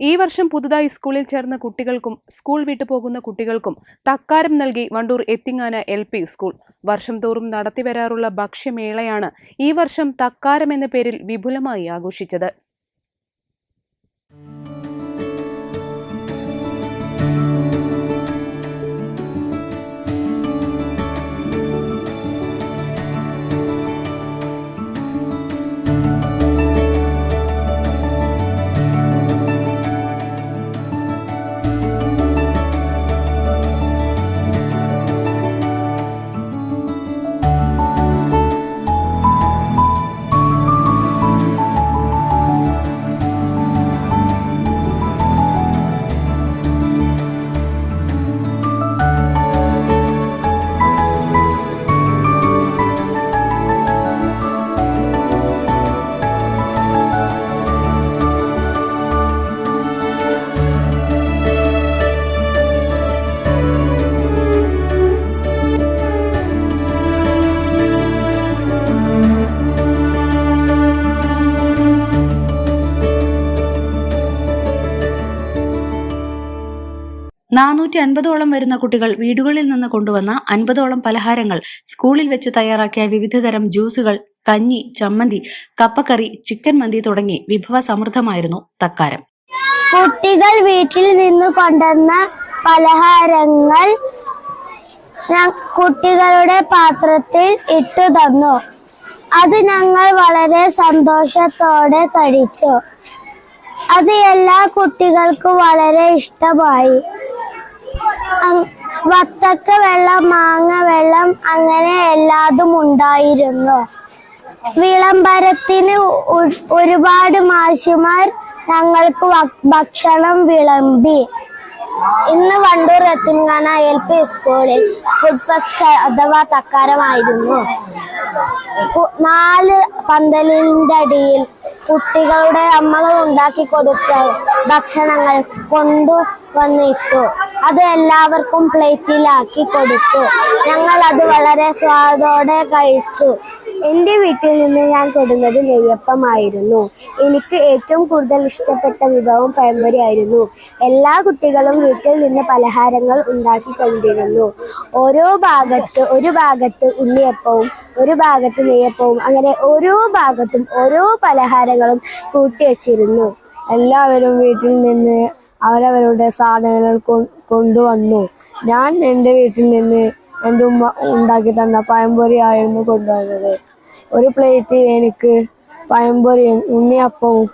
ഈ വർഷം പുതുതായി സ്കൂളിൽ ചേർന്ന കുട്ടികൾക്കും സ്കൂൾ വിട്ടു പോകുന്ന കുട്ടികൾക്കും തക്കാരം നൽകി Wandoor Ethingana L P school. വർഷം തോറും നടത്തിവരാറുള്ള ഭക്ഷ്യമേളയാണ് ഈ വർഷം തക്കാരം എന്ന പേരിൽ വിപുലമായി ആഘോഷിച്ചത്. നാനൂറ്റി അൻപതോളം വരുന്ന കുട്ടികൾ വീടുകളിൽ നിന്ന് കൊണ്ടുവന്ന അൻപതോളം പലഹാരങ്ങൾ സ്കൂളിൽ വെച്ച് തയ്യാറാക്കിയ വിവിധതരം ജ്യൂസുകൾ കഞ്ഞി ചമ്മന്തി കപ്പക്കറി ചിക്കൻ മന്തി തുടങ്ങി വിഭവ സമൃദ്ധമായിരുന്നു തക്കാരം. കുട്ടികൾ വീട്ടിൽ നിന്ന് കൊണ്ടുവന്ന പലഹാരങ്ങൾ കുട്ടികളുടെ പാത്രത്തിൽ ഇട്ടു തന്നു. അത് ഞങ്ങൾ വളരെ സന്തോഷത്തോടെ കഴിച്ചു. അത് എല്ലാ കുട്ടികൾക്കും വളരെ ഇഷ്ടമായി. വത്തക്ക വെള്ളം മാങ്ങ വെള്ളം അങ്ങനെ എല്ലാതും ഉണ്ടായിരുന്നു. വിളംബരത്തിന് ഒരുപാട് മാഷിമാർ ഞങ്ങൾക്ക് ഭക്ഷണം വിളമ്പി. ഇന്ന് വണ്ടൂർ എത്തിങ്ങാന എൽ പി സ്കൂളിൽ ഫുഡ് ഫെസ്റ്റ് അഥവാ തക്കാരമായിരുന്നു. നാല് പന്തലിന്റെ അടിയിൽ കുട്ടികളുടെ അമ്മകൾ ഉണ്ടാക്കി കൊടുത്ത ഭക്ഷണങ്ങൾ കൊണ്ടു വന്നിട്ടു. അത് എല്ലാവർക്കും പ്ലേറ്റിലാക്കി കൊടുത്തു. ഞങ്ങൾ അത് വളരെ സ്വാദോടെ കഴിച്ചു. എന്റെ വീട്ടിൽ നിന്ന് ഞാൻ കൊടുന്നത് നെയ്യപ്പമായിരുന്നു. എനിക്ക് ഏറ്റവും കൂടുതൽ ഇഷ്ടപ്പെട്ട വിഭവം പഴംപൊരി ആയിരുന്നു. എല്ലാ കുട്ടികളും വീട്ടിൽ നിന്ന് പലഹാരങ്ങൾ ഉണ്ടാക്കിക്കൊണ്ടിരുന്നു. ഓരോ ഭാഗത്ത് ഒരു ഭാഗത്ത് ഉണ്ണിയപ്പവും ഒരു ഭാഗത്ത് നെയ്യപ്പവും അങ്ങനെ ഓരോ ഭാഗത്തും ഓരോ പലഹാരങ്ങളും കൂട്ടി വച്ചിരുന്നു. എല്ലാവരും വീട്ടിൽ നിന്ന് അവരവരുടെ സാധനങ്ങൾ കൊണ്ടുവന്നു. ഞാൻ എന്റെ വീട്ടിൽ നിന്ന് എന്റെ ഉമ്മ ഉണ്ടാക്കി തന്ന പഴംപൊരി ആയിരുന്നു കൊണ്ടുവന്നത്. ഒരു പ്ലേറ്റ് എനിക്ക് പഴംപൊരിയും ഉണ്ണിയപ്പവും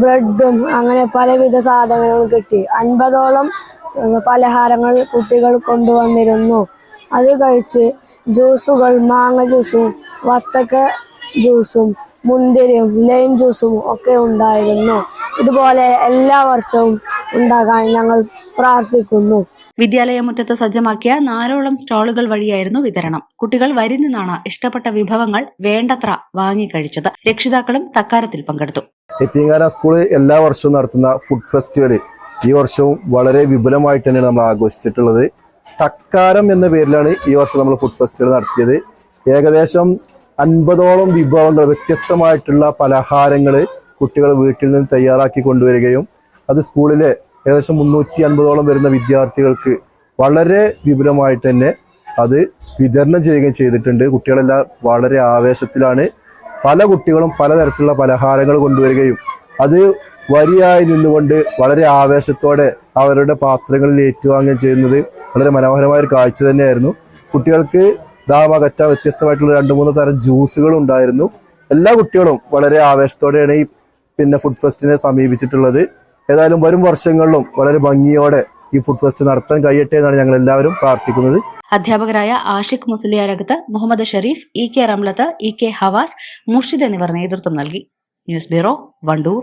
ബ്രെഡും അങ്ങനെ പലവിധ സാധനങ്ങളും കിട്ടി. അൻപതോളം പലഹാരങ്ങൾ കുട്ടികൾ കൊണ്ടുവന്നിരുന്നു. അത് കഴിച്ച് ജ്യൂസുകൾ മാങ്ങ ജ്യൂസും വത്തക്ക ജ്യൂസും മുന്തിരിയും ലൈം ജ്യൂസും ഒക്കെ ഉണ്ടായിരുന്നു. ഇതുപോലെ എല്ലാ വർഷവും ഉണ്ടാകാൻ ഞങ്ങൾ പ്രാർത്ഥിക്കുന്നു. വിദ്യാലയമുറ്റത്ത് സജ്ജമാക്കിയ നാലോളം സ്റ്റാളുകൾ വഴിയായിരുന്നു വിതരണം. കുട്ടികൾ വരി നിന്നാണ് ഇഷ്ടപ്പെട്ട വിഭവങ്ങൾ വേണ്ടത്ര വാങ്ങിക്കഴിച്ചത് രക്ഷിതാക്കളും തക്കാരത്തിൽ പങ്കെടുത്തു. എത്തിങ്ങാന സ്കൂൾ എല്ലാ വർഷവും നടത്തുന്ന ഫുഡ് ഫെസ്റ്റിവൽ ഈ വർഷവും വളരെ വിപുലമായിട്ട് തന്നെയാണ് നമ്മൾ ആഘോഷിച്ചിട്ടുള്ളത്. തക്കാരം എന്ന പേരിലാണ് ഈ വർഷം നമ്മൾ ഫുഡ് ഫെസ്റ്റിവൽ നടത്തിയത്. ഏകദേശം അൻപതോളം വിഭവങ്ങൾ വ്യത്യസ്തമായിട്ടുള്ള പലഹാരങ്ങൾ കുട്ടികൾ വീട്ടിൽ നിന്ന് തയ്യാറാക്കി കൊണ്ടുവരികയും അത് സ്കൂളിലെ ഏകദേശം മുന്നൂറ്റി അൻപതോളം വരുന്ന വിദ്യാർത്ഥികൾക്ക് വളരെ വിപുലമായിട്ട് തന്നെ അത് വിതരണം ചെയ്യുകയും ചെയ്തിട്ടുണ്ട്. കുട്ടികളെല്ലാം വളരെ ആവേശത്തിലാണ്. പല കുട്ടികളും പലതരത്തിലുള്ള പലഹാരങ്ങൾ കൊണ്ടുവരികയും അത് വരിയായി നിന്നുകൊണ്ട് വളരെ ആവേശത്തോടെ അവരുടെ പാത്രങ്ങളിൽ ഏറ്റുവാങ്ങുകയും ചെയ്യുന്നത് വളരെ മനോഹരമായ ഒരു കാഴ്ച തന്നെയായിരുന്നു. കുട്ടികൾക്ക് ദാമകറ്റ വ്യത്യസ്തമായിട്ടുള്ള രണ്ട് മൂന്ന് തരം ജ്യൂസുകൾ ഉണ്ടായിരുന്നു. എല്ലാ കുട്ടികളും വളരെ ആവേശത്തോടെയാണ് ഈ പിന്നെ ഫുഡ് ഫെസ്റ്റിനെ സമീപിച്ചിട്ടുള്ളത്. ഏതായാലും വരും വർഷങ്ങളിലും വളരെ ഭംഗിയോടെ ഈ ഫുഡ് ഫെസ്റ്റ് നടത്താൻ കഴിയട്ടെ എന്നാണ് ഞങ്ങൾ എല്ലാവരും പ്രാർത്ഥിക്കുന്നത്. അധ്യാപകരായ Ashiq Musliyarakath Muhammad Sharif E K Ramlath E K Havas Murshid എന്നിവർ നേതൃത്വം നൽകി. News bureau Vandoor.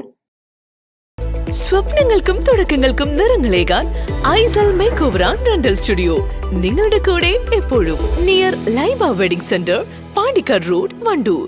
സ്വപ്നങ്ങൾക്കും തുടക്കങ്ങൾക്കും നിറങ്ങളേകാൻ Aisal makeover and rental studio. നിങ്ങളുടെ കൂടെ എപ്പോഴും near Laiba wedding centre Pandikkad road Vandoor.